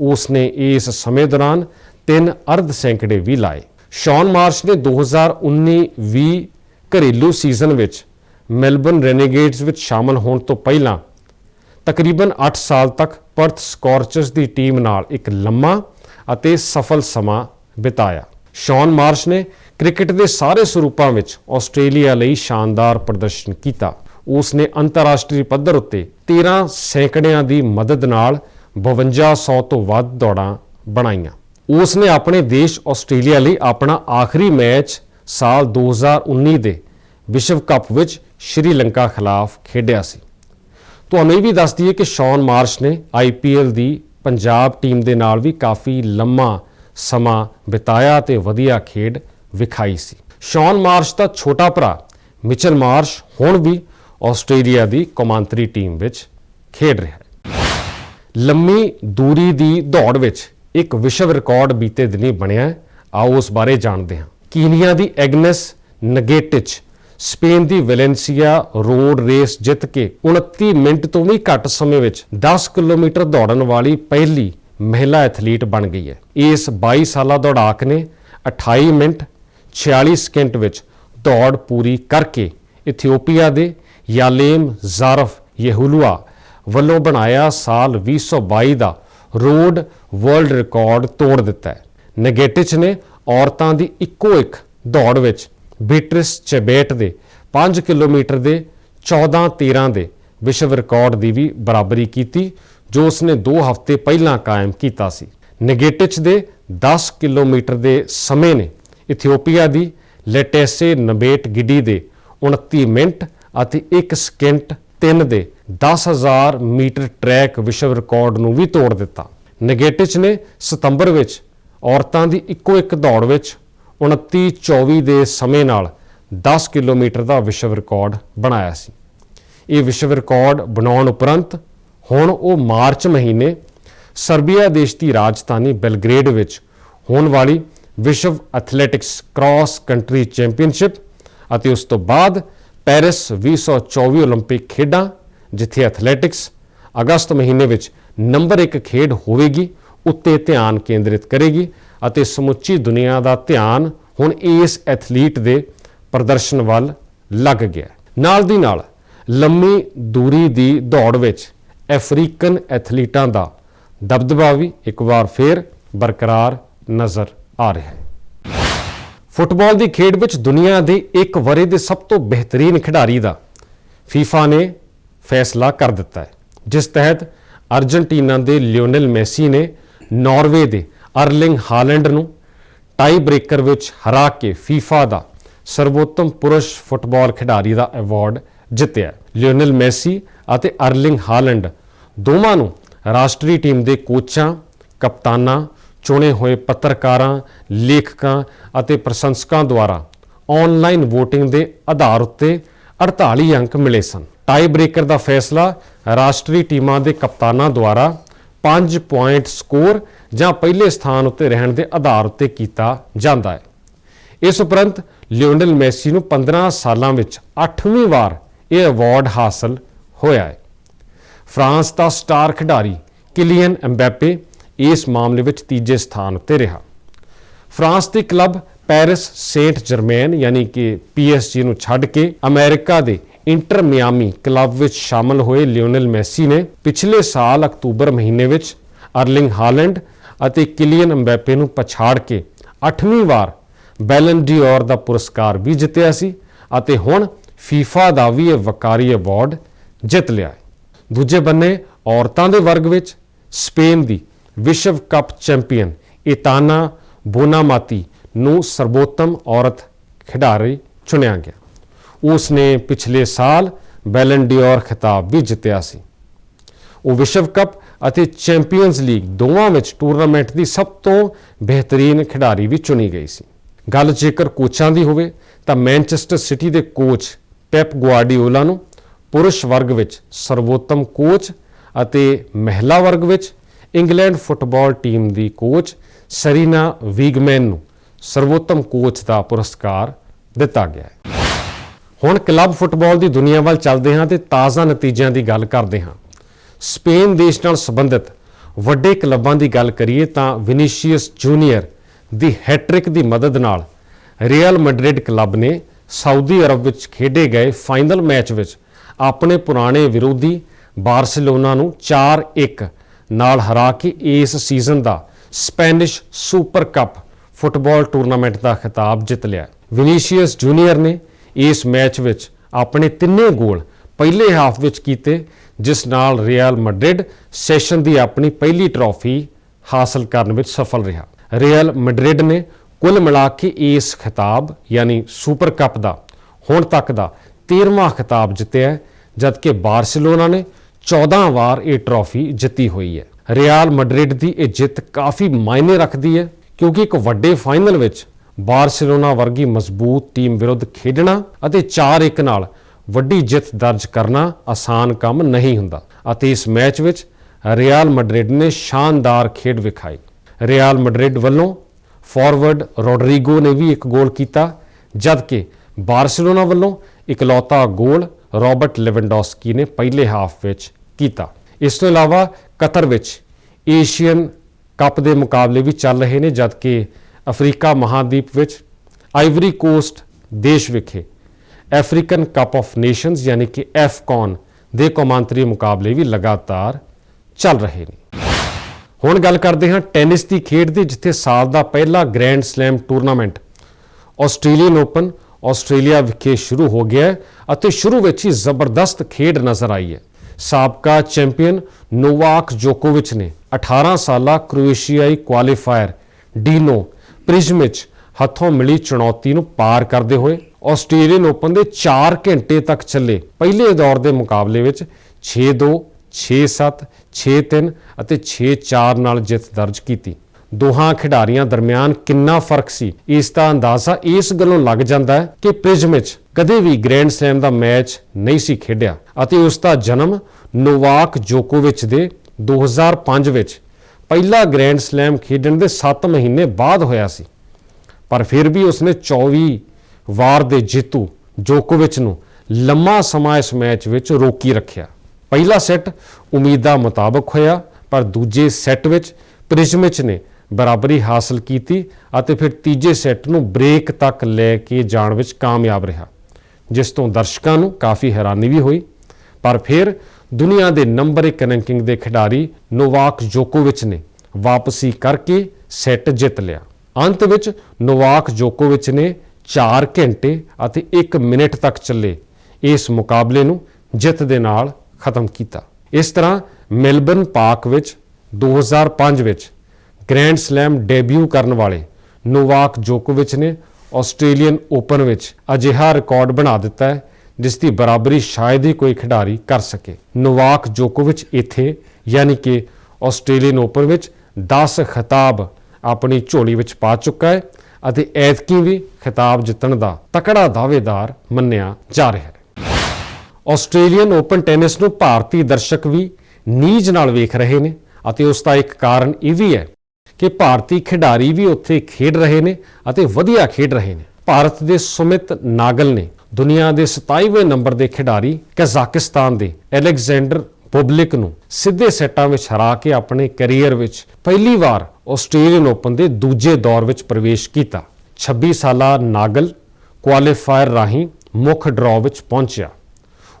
ਉਸ ਨੇ ਇਸ ਸਮੇਂ ਦੌਰਾਨ ਤਿੰਨ ਅਰਧ ਸੈਂਕੜੇ ਵੀ ਲਾਏ। ਸ਼ੌਨ ਮਾਰਸ਼ ਨੇ 2019-20 ਘਰੇਲੂ ਸੀਜ਼ਨ ਵਿੱਚ ਮੈਲਬਨ ਰੈਨੇਗੇਟਸ ਵਿੱਚ ਸ਼ਾਮਲ ਹੋਣ ਤੋਂ ਪਹਿਲਾਂ ਤਕਰੀਬਨ 8 ਸਾਲ ਤੱਕ ਪਰਥ ਸਕੋਰਚਰਸ ਦੀ ਟੀਮ ਨਾਲ ਇੱਕ ਲੰਮਾ ਅਤੇ ਸਫਲ ਸਮਾਂ ਬਿਤਾਇਆ। ਸ਼ੌਨ ਮਾਰਸ਼ ਨੇ ਕ੍ਰਿਕਟ ਦੇ ਸਾਰੇ ਸਰੂਪਾਂ ਵਿੱਚ ਆਸਟ੍ਰੇਲੀਆ ਲਈ ਸ਼ਾਨਦਾਰ ਪ੍ਰਦਰਸ਼ਨ ਕੀਤਾ। ਉਸ ਨੇ ਅੰਤਰਰਾਸ਼ਟਰੀ ਪੱਧਰ ਉੱਤੇ 13 ਸੈਂਕੜਿਆਂ ਦੀ ਮਦਦ ਨਾਲ 5200 ਤੋਂ ਵੱਧ ਦੌੜਾਂ ਬਣਾਈਆਂ। ਉਸ ਨੇ ਆਪਣੇ ਦੇਸ਼ ਆਸਟ੍ਰੇਲੀਆ ਲਈ ਆਪਣਾ ਆਖਰੀ ਮੈਚ ਸਾਲ 2019 ਦੇ ਵਿਸ਼ਵ ਕੱਪ ਵਿੱਚ ਸ਼੍ਰੀਲੰਕਾ ਖਿਲਾਫ ਖੇਡਿਆ ਸੀ। ਤੁਹਾਨੂੰ ਇਹ ਵੀ ਦੱਸ ਦਈਏ ਕਿ ਸ਼ੌਨ ਮਾਰਸ਼ ਨੇ ਆਈਪੀਐਲ ਦੀ ਪੰਜਾਬ ਟੀਮ ਦੇ ਨਾਲ ਵੀ ਕਾਫੀ ਲੰਮਾ ਸਮਾਂ ਬਿਤਾਇਆ ਤੇ ਵਧੀਆ ਖੇਡ ਵਿਖਾਈ ਸੀ। ਸ਼ੌਨ ਮਾਰਸ਼ ਦਾ ਛੋਟਾ ਭਰਾ ਮਿਚਲ ਮਾਰਸ਼ ਹੁਣ ਵੀ ਆਸਟ੍ਰੇਲੀਆ ਦੀ ਕੌਮਾਂਤਰੀ ਟੀਮ ਵਿੱਚ ਖੇਡ ਰਿਹਾ ਹੈ। ਲੰਮੀ ਦੂਰੀ ਦੀ ਦੌੜ ਵਿੱਚ ਇੱਕ ਵਿਸ਼ਵ ਰਿਕਾਰਡ ਬੀਤੇ ਦਿਨੀ ਬਣਿਆ ਹੈ। ਆਓ ਉਸ ਬਾਰੇ ਜਾਣਦੇ ਹਾਂ ਕੀਨੀਆ ਦੀ ਐਗਨੈਸ ਨਗੇਟਿਚ ਸਪੇਨ ਦੀ ਵੈਲੈਂਸੀਆ ਰੋਡ ਰੇਸ ਜਿੱਤ ਕੇ 29 ਮਿੰਟ ਤੋਂ ਵੀ ਘੱਟ ਸਮੇਂ ਵਿੱਚ 10 ਕਿਲੋਮੀਟਰ ਦੌੜਨ ਵਾਲੀ ਪਹਿਲੀ ਮਹਿਲਾ ਐਥਲੀਟ ਬਣ ਗਈ ਹੈ ਇਸ 22 ਸਾਲਾ ਦੌੜਾਕ ਨੇ 28 ਮਿੰਟ 46 ਸਕਿੰਟ ਵਿੱਚ ਦੌੜ ਪੂਰੀ ਕਰਕੇ ਇਥੀਓਪੀਆ ਦੇ ਯਾਲੇਮ ਜ਼ਾਰਫ ਯਹੂਲੂਆ ਵੱਲੋਂ ਬਣਾਇਆ ਸਾਲ 2022 ਦਾ ਰੋਡ ਵਰਲਡ ਰਿਕਾਰਡ ਤੋੜ ਦਿੱਤਾ ਹੈ। ਨਗੇਟਿਚ ਨੇ ਔਰਤਾਂ ਦੀ ਇੱਕੋ ਇੱਕ ਦੌੜ ਵਿੱਚ ਬੀਟਰਿਸ ਚੈਬੇਟ ਦੇ 5 ਕਿਲੋਮੀਟਰ ਦੇ 14-13 ਦੇ ਵਿਸ਼ਵ ਰਿਕਾਰਡ ਦੀ ਵੀ ਬਰਾਬਰੀ ਕੀਤੀ, ਜੋ ਉਸਨੇ 2 ਹਫ਼ਤੇ ਪਹਿਲਾਂ ਕਾਇਮ ਕੀਤਾ ਸੀ। ਨਗੇਟਿਚ ਦੇ 10 ਕਿਲੋਮੀਟਰ ਦੇ ਸਮੇਂ ਨੇ ਇਥੀਓਪੀਆ ਦੀ ਲੈਟੈਸੇ ਨਬੇਟ ਗਿਡੀ ਦੇ 29 ਮਿੰਟ ਅਤੇ 1 ਸਕਿੰਟ 3 ਦੇ 10000 ਮੀਟਰ ਟਰੈਕ ਵਿਸ਼ਵ ਰਿਕਾਰਡ ਨੂੰ ਵੀ ਤੋੜ ਦਿੱਤਾ। ਨਗੇਟਿਚ ਨੇ ਸਤੰਬਰ ਵਿੱਚ ਔਰਤਾਂ ਦੀ ਇੱਕੋ ਇੱਕ ਦੌੜ ਵਿੱਚ 29-24 ਦੇ ਸਮੇਂ ਨਾਲ 10 ਕਿਲੋਮੀਟਰ ਦਾ ਵਿਸ਼ਵ ਰਿਕਾਰਡ ਬਣਾਇਆ ਸੀ। ਇਹ ਵਿਸ਼ਵ ਰਿਕਾਰਡ ਬਣਾਉਣ ਉਪਰੰਤ ਹੁਣ ਉਹ ਮਾਰਚ ਮਹੀਨੇ ਸਰਬੀਆ ਦੇਸ਼ ਦੀ ਰਾਜਧਾਨੀ ਬੈਲਗ੍ਰੇਡ ਵਿੱਚ ਹੋਣ ਵਾਲੀ ਵਿਸ਼ਵ ਐਥਲੈਟਿਕਸ ਕ੍ਰਾਸ ਕੰਟਰੀ ਚੈਂਪੀਅਨਸ਼ਿਪ ਅਤੇ ਉਸ ਤੋਂ ਬਾਅਦ ਪੈਰਿਸ 2024 올림픽 ਖੇਡਾਂ ਜਿੱਥੇ ਐਥਲੈਟਿਕਸ ਅਗਸਤ ਮਹੀਨੇ ਵਿੱਚ ਨੰਬਰ 1 ਖੇਡ ਹੋਵੇਗੀ ਉੱਤੇ ਧਿਆਨ ਕੇਂਦਰਿਤ ਕਰੇਗੀ ਅਤੇ ਸਮੁੱਚੀ ਦੁਨੀਆ ਦਾ ਧਿਆਨ ਹੁਣ ਇਸ ਐਥਲੀਟ ਦੇ ਪ੍ਰਦਰਸ਼ਨ ਵੱਲ ਲੱਗ ਗਿਆ ਹੈ। ਨਾਲ ਦੀ ਨਾਲ ਲੰਮੀ ਦੂਰੀ ਦੀ ਦੌੜ ਵਿੱਚ ਅਫਰੀਕਨ ਐਥਲੀਟਾਂ ਦਾ ਦਬਦਬਾ ਵੀ ਇੱਕ ਵਾਰ ਫੇਰ ਬਰਕਰਾਰ ਨਜ਼ਰ ਆ ਰਿਹਾ ਹੈ ਫੁੱਟਬਾਲ ਦੀ ਖੇਡ ਵਿੱਚ ਦੁਨੀਆ ਦੇ ਇੱਕ ਵਰੇ ਦੇ ਸਭ ਤੋਂ ਬਿਹਤਰੀਨ ਖਿਡਾਰੀ ਦਾ ਫੀਫਾ ਨੇ ਫੈਸਲਾ ਕਰ ਦਿੱਤਾ ਹੈ, ਜਿਸ ਤਹਿਤ ਅਰਜਨਟੀਨਾ ਦੇ ਲਿਓਨਲ ਮੈਸੀ ਨੇ ਨਾਰਵੇ ਦੇ ਅਰਲਿੰਗ ਹਾਲੈਂਡ ਨੂੰ ਟਾਈ ਬ੍ਰੇਕਰ ਵਿੱਚ ਹਰਾ ਕੇ ਫੀਫਾ ਦਾ ਸਰਵੋਤਮ ਪੁਰਸ਼ ਫੁੱਟਬਾਲ ਖਿਡਾਰੀ ਦਾ ਅਵਾਰਡ ਜਿੱਤਿਆ ਹੈ। ਲਿਓਨਲ ਮੈਸੀ ਅਤੇ ਅਰਲਿੰਗ ਹਾਲੈਂਡ ਦੋਵਾਂ ਨੂੰ ਰਾਸ਼ਟਰੀ ਟੀਮ ਦੇ ਕੋਚਾਂ, ਕਪਤਾਨਾਂ ਚੁਣੇ ਹੋਏ ਪੱਤਰਕਾਰਾਂ, ਲੇਖਕਾਂ ਅਤੇ ਪ੍ਰਸ਼ੰਸਕਾਂ ਦੁਆਰਾ ਆਨਲਾਈਨ VOTING ਦੇ ਆਧਾਰ ਉੱਤੇ 48 ਅੰਕ ਮਿਲੇ ਸਨ। ਟਾਈ ਬ੍ਰੇਕਰ ਦਾ ਫੈਸਲਾ ਰਾਸ਼ਟਰੀ ਟੀਮਾਂ ਦੇ ਕਪਤਾਨਾਂ ਦੁਆਰਾ 5 ਪੁਆਇੰਟ ਸਕੋਰ ਜਾਂ ਪਹਿਲੇ ਸਥਾਨ ਉੱਤੇ ਰਹਿਣ ਦੇ ਆਧਾਰ ਉੱਤੇ ਕੀਤਾ ਜਾਂਦਾ ਹੈ। ਇਸ ਉਪਰੰਤ ਲਿਓਨਲ ਮੈਸੀ ਨੂੰ 15 ਸਾਲਾਂ ਵਿੱਚ 8ਵੀਂ ਵਾਰ ਇਹ ਅਵਾਰਡ ਹਾਸਲ ਹੋਇਆ ਹੈ। ਫਰਾਂਸ ਦਾ ਸਟਾਰ ਖਿਡਾਰੀ ਕਿਲੀਅਨ ਐਮਬੈਪੇ ਇਸ ਮਾਮਲੇ ਵਿੱਚ ਤੀਜੇ ਸਥਾਨ ਉੱਤੇ ਰਿਹਾ। ਫਰਾਂਸ ਦੇ ਕਲੱਬ ਪੈਰਿਸ ਸੇਂਟ ਜਰਮੈਨ ਯਾਨੀ ਕਿ ਪੀਐਸਜੀ ਨੂੰ ਛੱਡ ਕੇ ਅਮਰੀਕਾ ਦੇ ਇੰਟਰ ਮਿਆਮੀ ਕਲੱਬ ਵਿੱਚ ਸ਼ਾਮਲ ਹੋਏ ਲਿਓਨਲ ਮੈਸੀ ਨੇ ਪਿਛਲੇ ਸਾਲ ਅਕਤੂਬਰ ਮਹੀਨੇ ਵਿੱਚ ਅਰਲਿੰਗ ਹਾਲੈਂਡ ਅਤੇ ਕਿਲੀਅਨ ਐਮਬੈਪੇ ਨੂੰ ਪਛਾੜ ਕੇ 8ਵੀਂ ਵਾਰ ਬੈਲਨ ਡਿਓਰ ਦਾ ਪੁਰਸਕਾਰ ਵੀ ਜਿੱਤਿਆ ਸੀ ਅਤੇ ਹੁਣ ਫੀਫਾ ਦਾ ਵੀ ਇਹ ਵਕਾਰੀ ਅਵਾਰਡ ਜਿੱਤ ਲਿਆ ਹੈ। ਦੂਜੇ ਬੰਨੇ ਔਰਤਾਂ ਦੇ ਵਰਗ ਵਿੱਚ ਸਪੇਨ ਦੀ ਵਿਸ਼ਵ ਕੱਪ ਚੈਂਪੀਅਨ ਇਤਾਨਾ ਬੋਨਾਮਾਤੀ ਨੂੰ ਸਰਬੋਤਮ ਔਰਤ ਖਿਡਾਰੀ ਚੁਣਿਆ ਗਿਆ। ਉਸ ਨੇ ਪਿਛਲੇ ਸਾਲ ਬੈਲਨ ਡਿਓਰ ਖਿਤਾਬ ਵੀ ਜਿੱਤਿਆ ਸੀ। ਉਹ ਵਿਸ਼ਵ ਕੱਪ ਅਤੇ ਚੈਂਪੀਅਨਜ਼ ਲੀਗ ਦੋਵਾਂ ਵਿੱਚ ਟੂਰਨਾਮੈਂਟ ਦੀ ਸਭ ਤੋਂ ਬਿਹਤਰੀਨ ਖਿਡਾਰੀ ਵੀ ਚੁਣੀ ਗਈ ਸੀ। ਗੱਲ ਜੇਕਰ ਕੋਚਾਂ ਦੀ ਹੋਵੇ, ਤਾਂ ਮੈਨਚੈਸਟਰ ਸਿਟੀ ਦੇ ਕੋਚ ਪੈਪ ਗੁਆਰਡੀਓਲਾ ਨੂੰ ਪੁਰਸ਼ ਵਰਗ ਵਿੱਚ ਸਰਵੋਤਮ ਕੋਚ ਅਤੇ ਮਹਿਲਾ ਵਰਗ ਵਿੱਚ ਇੰਗਲੈਂਡ ਫੁੱਟਬਾਲ ਟੀਮ ਦੀ ਕੋਚ ਸਰੀਨਾ ਵੀਗਮੈਨ ਨੂੰ ਸਰਵੋਤਮ ਕੋਚ ਦਾ ਪੁਰਸਕਾਰ ਦਿੱਤਾ ਗਿਆ ਹੈ। ਹੁਣ ਕਲੱਬ ਫੁੱਟਬਾਲ ਦੀ ਦੁਨੀਆ ਵੱਲ ਚੱਲਦੇ ਹਾਂ ਤੇ ਤਾਜ਼ਾ ਨਤੀਜਿਆਂ ਦੀ ਗੱਲ ਕਰਦੇ ਹਾਂ। ਸਪੇਨ ਦੇਸ਼ ਨਾਲ ਸੰਬੰਧਿਤ ਵੱਡੇ ਕਲੱਬਾਂ ਦੀ ਗੱਲ ਕਰੀਏ ਤਾਂ ਵਿਨੀਸ਼ੀਅਸ ਜੂਨੀਅਰ ਦੀ ਹੈਟ੍ਰਿਕ ਦੀ ਮਦਦ ਨਾਲ ਰੀਅਲ ਮੈਡਰਿਡ ਕਲੱਬ ਨੇ ਸਾਊਦੀ ਅਰਬ ਵਿੱਚ ਖੇਡੇ ਗਏ ਫਾਈਨਲ ਮੈਚ ਵਿੱਚ ਆਪਣੇ ਪੁਰਾਣੇ ਵਿਰੋਧੀ ਬਾਰਸੀਲੋਨਾ ਨੂੰ 4-1 ਨਾਲ ਹਰਾ ਕੇ ਇਸ ਸੀਜ਼ਨ ਦਾ Spanish Super Cup football tournament ਦਾ ਖਿਤਾਬ ਜਿੱਤ ਲਿਆ। ਵਿਨੀਸ਼ੀਅਸ ਜੂਨੀਅਰ ਨੇ ਇਸ ਮੈਚ ਵਿੱਚ ਆਪਣੇ ਤਿੰਨੇ ਗੋਲ ਪਹਿਲੇ ਹਾਫ ਵਿੱਚ ਕੀਤੇ, ਜਿਸ ਨਾਲ ਰੀਅਲ ਮੈਡਰਿਡ ਸੈਸ਼ਨ ਦੀ ਆਪਣੀ ਪਹਿਲੀ ਟਰਾਫੀ ਹਾਸਲ ਕਰਨ ਵਿੱਚ ਸਫਲ ਰਿਹਾ। ਰੀਅਲ ਮੈਡਰਿਡ ਨੇ ਕੁੱਲ ਮਿਲਾ ਕੇ ਇਸ ਖਿਤਾਬ, ਯਾਨੀ ਸੁਪਰ ਕੱਪ ਦਾ, ਹੁਣ ਤੱਕ ਦਾ 13ਵਾਂ ਖਿਤਾਬ ਜਿੱਤਿਆ ਜਦਕਿ ਬਾਰਸੀਲੋਨਾ ਨੇ 14 ਵਾਰ ਇਹ ਟਰਾਫੀ ਜਿੱਤੀ ਹੋਈ ਹੈ। ਰਿਆਲ ਮੈਡਰਿਡ ਦੀ ਇਹ ਜਿੱਤ ਕਾਫੀ ਮਾਇਨੇ ਰੱਖਦੀ ਹੈ, ਕਿਉਂਕਿ ਇੱਕ ਵੱਡੇ ਫਾਈਨਲ ਵਿੱਚ ਬਾਰਸੀਲੋਨਾ ਵਰਗੀ ਮਜ਼ਬੂਤ ਟੀਮ ਵਿਰੁੱਧ ਖੇਡਣਾ ਅਤੇ 4-1 ਨਾਲ ਵੱਡੀ ਜਿੱਤ ਦਰਜ ਕਰਨਾ ਆਸਾਨ ਕੰਮ ਨਹੀਂ ਹੁੰਦਾ। ਅਤੇ ਇਸ ਮੈਚ ਵਿੱਚ ਰਿਆਲ ਮੈਡਰਿਡ ਨੇ ਸ਼ਾਨਦਾਰ ਖੇਡ ਵਿਖਾਈ। ਰਿਆਲ ਮੈਡਰਿਡ ਵੱਲੋਂ ਫਾਰਵਰਡ ਰੋਡਰੀਗੋ ਨੇ ਵੀ ਇੱਕ ਗੋਲ ਕੀਤਾ, ਜਦਕਿ ਬਾਰਸੀਲੋਨਾ ਵੱਲੋਂ ਇਕਲੌਤਾ ਗੋਲ ਰਾਬਰਟ ਲੈਵੈਂਡੋਸਕੀ ਨੇ ਪਹਿਲੇ ਹਾਫ ਵਿੱਚ ਕੀਤਾ। ਇਸ ਤੋਂ ਇਲਾਵਾ ਕਤਰ ਵਿੱਚ ਏਸ਼ੀਅਨ ਕੱਪ ਦੇ ਮੁਕਾਬਲੇ ਵੀ ਚੱਲ ਰਹੇ ਨੇ, ਜਦਕਿ ਅਫਰੀਕਾ ਮਹਾਦੀਪ ਵਿੱਚ ਆਈਵਰੀ ਕੋਸਟ ਦੇਸ਼ ਵਿਖੇ ਅਫਰੀਕਨ ਕੱਪ ਆਫ ਨੇਸ਼ਨਸ ਯਾਨੀ ਕਿ ਐਫਕੌਨ ਦੇ ਕੌਮਾਂਤਰੀ ਮੁਕਾਬਲੇ ਵੀ ਲਗਾਤਾਰ ਚੱਲ ਰਹੇ ਨੇ। ਹੁਣ ਗੱਲ ਕਰਦੇ ਹਾਂ ਟੈਨਿਸ ਦੀ ਖੇਡ ਦੀ, ਜਿੱਥੇ ਸਾਲ ਦਾ ਪਹਿਲਾ grand slam tournament Australian Open Australia ਵਿਖੇ ਸ਼ੁਰੂ ਹੋ ਗਿਆ ਅਤੇ ਸ਼ੁਰੂ ਵਿੱਚ ਹੀ ਜ਼ਬਰਦਸਤ ਖੇਡ ਨਜ਼ਰ ਆਈ ਹੈ। ਸਾਬਕਾ ਚੈਂਪੀਅਨ ਨੋਵਾਕ ਜੋਕੋਵਿਚ ਨੇ 18 ਸਾਲਾ ਕ੍ਰੋਏਸ਼ੀਆਈ ਕੁਆਲੀਫਾਇਰ ਡੀਨੋ ਪ੍ਰਿਜ਼ਮਿਚ ਹੱਥੋਂ ਮਿਲੀ ਚੁਣੌਤੀ ਨੂੰ ਪਾਰ ਕਰਦੇ ਹੋਏ ਆਸਟ੍ਰੇਲੀਅਨ ਓਪਨ ਦੇ 4 ਘੰਟੇ ਤੱਕ ਚੱਲੇ। ਪਹਿਲੇ ਦੌਰ ਦੇ ਮੁਕਾਬਲੇ ਵਿੱਚ 6-2 6-7 6-3 ਅਤੇ 6-4 ਨਾਲ ਜਿੱਤ ਦਰਜ ਕੀਤੀ। ਦੋਹਾਂ ਖਿਡਾਰੀਆਂ ਦਰਮਿਆਨ ਕਿੰਨਾ ਫ਼ਰਕ ਸੀ, ਇਸ ਦਾ ਅੰਦਾਜ਼ਾ ਇਸ ਗੱਲੋਂ ਲੱਗ ਜਾਂਦਾ ਹੈ ਕਿ ਪ੍ਰਿਜ਼ਮਿਚ ਕਦੇ ਵੀ ਗ੍ਰੈਂਡ ਸਲੈਮ ਦਾ ਮੈਚ ਨਹੀਂ ਸੀ ਖੇਡਿਆ ਅਤੇ ਉਸ ਦਾ ਜਨਮ ਨੋਵਾਕ ਜੋਕੋਵਿਚ ਦੇ 2005 ਵਿੱਚ ਪਹਿਲਾ ਗ੍ਰੈਂਡ ਸਲੈਮ ਖੇਡਣ ਦੇ 7 ਮਹੀਨੇ ਬਾਅਦ ਹੋਇਆ ਸੀ। ਪਰ ਫਿਰ ਵੀ ਉਸਨੇ 24 ਵਾਰ ਦੇ ਜੇਤੂ ਜੋਕੋਵਿਚ ਨੂੰ ਲੰਮਾ ਸਮਾਂ ਇਸ ਮੈਚ ਵਿੱਚ ਰੋਕੀ ਰੱਖਿਆ। ਪਹਿਲਾ ਸੈੱਟ ਉਮੀਦਾਂ ਮੁਤਾਬਕ ਹੋਇਆ, ਪਰ ਦੂਜੇ ਸੈੱਟ ਵਿੱਚ ਪ੍ਰਿਜ਼ਮਿਚ ਨੇ ਬਰਾਬਰੀ ਹਾਸਲ ਕੀਤੀ ਅਤੇ ਫਿਰ ਤੀਜੇ ਸੈੱਟ ਨੂੰ ਬ੍ਰੇਕ ਤੱਕ ਲੈ ਕੇ ਜਾਣ ਵਿੱਚ ਕਾਮਯਾਬ ਰਿਹਾ। ਜਿਸ ਤੋਂ ਦਰਸ਼ਕਾਂ ਨੂੰ ਕਾਫੀ ਹੈਰਾਨੀ ਵੀ ਹੋਈ। ਪਰ ਫਿਰ ਦੁਨੀਆ ਦੇ ਨੰਬਰ 1 ਰੈਂਕਿੰਗ ਦੇ ਖਿਡਾਰੀ ਨੋਵਾਕ ਜੋਕੋਵਿਚ ਨੇ ਵਾਪਸੀ ਕਰਕੇ ਸੈੱਟ ਜਿੱਤ ਲਿਆ। ਅੰਤ ਵਿੱਚ ਨੋਵਾਕ ਜੋਕੋਵਿਚ ਨੇ 4 ਘੰਟੇ ਅਤੇ 1 ਮਿੰਟ ਤੱਕ ਚੱਲੇ ਇਸ ਮੁਕਾਬਲੇ ਨੂੰ ਜਿੱਤ ਦੇ ਨਾਲ ਖਤਮ ਕੀਤਾ। ਇਸ ਤਰ੍ਹਾਂ ਮੈਲਬਨ ਪਾਰਕ ਵਿੱਚ 2005 ਵਿੱਚ ਗ੍ਰੈਂਡ ਸਲੈਮ ਡੈਬਿਊ ਕਰਨ ਵਾਲੇ ਨੋਵਾਕ ਜੋਕੋਵਿਚ ਨੇ ਆਸਟ੍ਰੇਲੀਅਨ ਓਪਨ ਵਿੱਚ ਅਜਿਹਾ ਰਿਕਾਰਡ ਬਣਾ ਦਿੱਤਾ ਹੈ ਜਿਸ ਦੀ ਬਰਾਬਰੀ ਸ਼ਾਇਦ ਹੀ ਕੋਈ ਖਿਡਾਰੀ ਕਰ ਸਕੇ। ਨੋਵਾਕ ਜੋਕੋਵਿਚ ਇੱਥੇ, ਯਾਨੀ ਕਿ ਆਸਟ੍ਰੇਲੀਅਨ ਓਪਨ ਵਿੱਚ 10 ਖਿਤਾਬ ਆਪਣੀ ਝੋਲੀ ਵਿੱਚ ਪਾ ਚੁੱਕਾ ਹੈ ਅਤੇ ਐਤਕੀ ਵੀ ਖਿਤਾਬ ਜਿੱਤਣ ਦਾ ਤਕੜਾ ਦਾਅਵੇਦਾਰ ਮੰਨਿਆ ਜਾ ਰਿਹਾ ਹੈ। ਆਸਟ੍ਰੇਲੀਅਨ ਓਪਨ ਟੈਨਿਸ ਨੂੰ ਭਾਰਤੀ ਦਰਸ਼ਕ ਵੀ ਨੀਜ ਨਾਲ ਵੇਖ ਰਹੇ ਨੇ ਅਤੇ ਉਸ ਦਾ ਇੱਕ ਕਾਰਨ ਇਹ ਵੀ ਹੈ ਕਿ ਭਾਰਤੀ ਖਿਡਾਰੀ ਵੀ ਉੱਥੇ ਖੇਡ ਰਹੇ ਨੇ ਅਤੇ ਵਧੀਆ ਖੇਡ ਰਹੇ ਨੇ। ਭਾਰਤ ਦੇ ਸੁਮਿਤ ਨਾਗਲ ਨੇ ਦੁਨੀਆ ਦੇ 27ਵੇਂ ਨੰਬਰ ਦੇ ਖਿਡਾਰੀ ਕਜ਼ਾਕਿਸਤਾਨ ਦੇ ਅਲੈਗਜ਼ੈਂਡਰ ਪਬਲਿਕ ਨੂੰ ਸਿੱਧੇ ਸੈੱਟਾਂ ਵਿੱਚ ਹਰਾ ਕੇ ਆਪਣੇ ਕੈਰੀਅਰ ਵਿੱਚ ਪਹਿਲੀ ਵਾਰ ਆਸਟ੍ਰੇਲੀਅਨ ਓਪਨ ਦੇ ਦੂਜੇ ਦੌਰ ਵਿੱਚ ਪ੍ਰਵੇਸ਼ ਕੀਤਾ। 26 ਸਾਲਾ ਨਾਗਲ ਕੁਆਲੀਫਾਇਰ ਰਾਹੀਂ ਮੁੱਖ ਡਰਾਅ ਵਿੱਚ ਪਹੁੰਚਿਆ।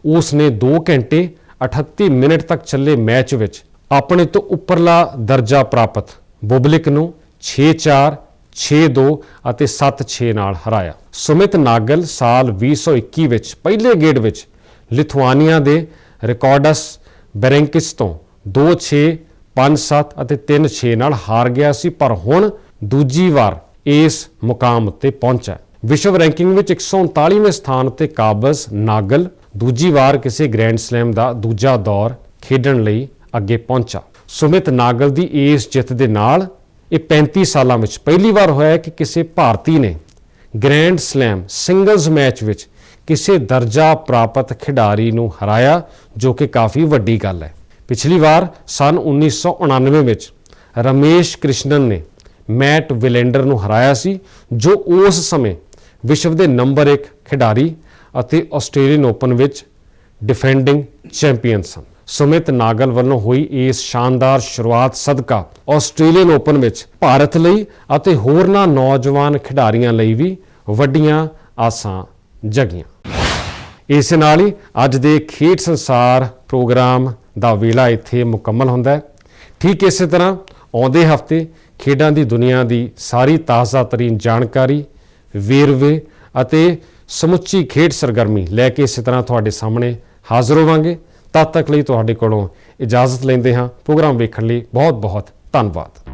ਉਸ ਨੇ 2 ਘੰਟੇ 38 ਮਿੰਟ ਤੱਕ ਚੱਲੇ ਮੈਚ ਵਿੱਚ ਆਪਣੇ ਤੋਂ ਉੱਪਰਲਾ ਦਰਜਾ ਪ੍ਰਾਪਤ ਬੁਬਲਿਕ ਨੂੰ 6-4 6-2 ਅਤੇ 7-6 ਨਾਲ ਹਰਾਇਆ। ਸੁਮਿਤ ਨਾਗਲ ਸਾਲ 2021 ਵਿੱਚ ਪਹਿਲੇ ਗੇੜ ਵਿੱਚ ਲਿਥੁਆਨੀਆ ਦੇ ਰਿਕਾਰਡਸ ਬੈਰੈਂਕਿਸ ਤੋਂ 2-6 5-7 ਅਤੇ 3-6 ਨਾਲ ਹਾਰ ਗਿਆ ਸੀ, ਪਰ ਹੁਣ ਦੂਜੀ ਵਾਰ ਇਸ ਮੁਕਾਮ ਉੱਤੇ ਪਹੁੰਚਾ ਵਿਸ਼ਵ ਰੈਂਕਿੰਗ ਵਿੱਚ 139ਵੇਂ ਸਥਾਨ ਤੇ ਕਾਬਜ਼ ਨਾਗਲ ਦੂਜੀ ਵਾਰ ਕਿਸੇ ਗ੍ਰੈਂਡ ਸਲੈਮ ਦਾ ਦੂਜਾ ਦੌਰ ਖੇਡਣ ਲਈ ਅੱਗੇ ਪਹੁੰਚਾ। ਸੁਮਿਤ ਨਾਗਲ ਦੀ ਇਸ ਜਿੱਤ ਦੇ ਨਾਲ ਇਹ 35 ਸਾਲਾਂ ਵਿੱਚ ਪਹਿਲੀ ਵਾਰ ਹੋਇਆ ਹੈ ਕਿ ਕਿਸੇ ਭਾਰਤੀ ਨੇ ਗ੍ਰੈਂਡ ਸਲੈਮ ਸਿੰਗਲਜ਼ ਮੈਚ ਵਿੱਚ ਕਿਸੇ ਦਰਜਾ ਪ੍ਰਾਪਤ ਖਿਡਾਰੀ ਨੂੰ ਹਰਾਇਆ, ਜੋ ਕਿ ਕਾਫੀ ਵੱਡੀ ਗੱਲ ਹੈ। ਪਿਛਲੀ ਵਾਰ ਸਨ 1999 ਵਿੱਚ ਰਮੇਸ਼ ਕ੍ਰਿਸ਼ਨਨ ਨੇ ਮੈਟ ਵਿਲੈਂਡਰ ਨੂੰ ਹਰਾਇਆ ਸੀ, ਜੋ ਉਸ ਸਮੇਂ ਵਿਸ਼ਵ ਦੇ ਨੰਬਰ 1 ਖਿਡਾਰੀ ਅਤੇ ਆਸਟ੍ਰੇਲੀਅਨ ਓਪਨ ਵਿੱਚ ਡਿਫੈਂਡਿੰਗ ਚੈਂਪੀਅਨ ਸਨ। ਸੁਮਿਤ ਨਾਗਲ ਵੱਲੋਂ ਹੋਈ ਇਸ ਸ਼ਾਨਦਾਰ ਸ਼ੁਰੂਆਤ ਸਦਕਾ ਆਸਟ੍ਰੇਲੀਅਨ ਓਪਨ ਵਿੱਚ ਭਾਰਤ ਲਈ ਅਤੇ ਹੋਰਨਾਂ ਨੌਜਵਾਨ ਖਿਡਾਰੀਆਂ ਲਈ ਵੀ ਵੱਡੀਆਂ ਆਸਾਂ ਜਗੀਆਂ। ਇਸ ਨਾਲ ਹੀ ਅੱਜ ਦੇ ਖੇਡ ਸੰਸਾਰ ਪ੍ਰੋਗਰਾਮ ਦਾ ਵੇਲਾ ਇੱਥੇ ਮੁਕੰਮਲ ਹੁੰਦਾ ਹੈ। ਠੀਕ ਇਸੇ ਤਰ੍ਹਾਂ ਆਉਂਦੇ ਹਫ਼ਤੇ ਖੇਡਾਂ ਦੀ ਦੁਨੀਆ ਦੀ ਸਾਰੀ ਤਾਜ਼ਾ ਤਰੀਨ ਜਾਣਕਾਰੀ, ਵੇਰਵੇ ਅਤੇ ਸਮੁੱਚੀ ਖੇਡ ਸਰਗਰਮੀ ਲੈ ਕੇ ਇਸੇ ਤਰ੍ਹਾਂ ਤੁਹਾਡੇ ਸਾਹਮਣੇ ਹਾਜ਼ਰ ਹੋਵਾਂਗੇ। ਤਦ ਤੱਕ ਲਈ ਤੁਹਾਡੇ ਕੋਲੋਂ ਇਜਾਜ਼ਤ ਲੈਂਦੇ ਹਾਂ। ਪ੍ਰੋਗਰਾਮ ਵੇਖਣ ਲਈ ਬਹੁਤ ਬਹੁਤ ਧੰਨਵਾਦ।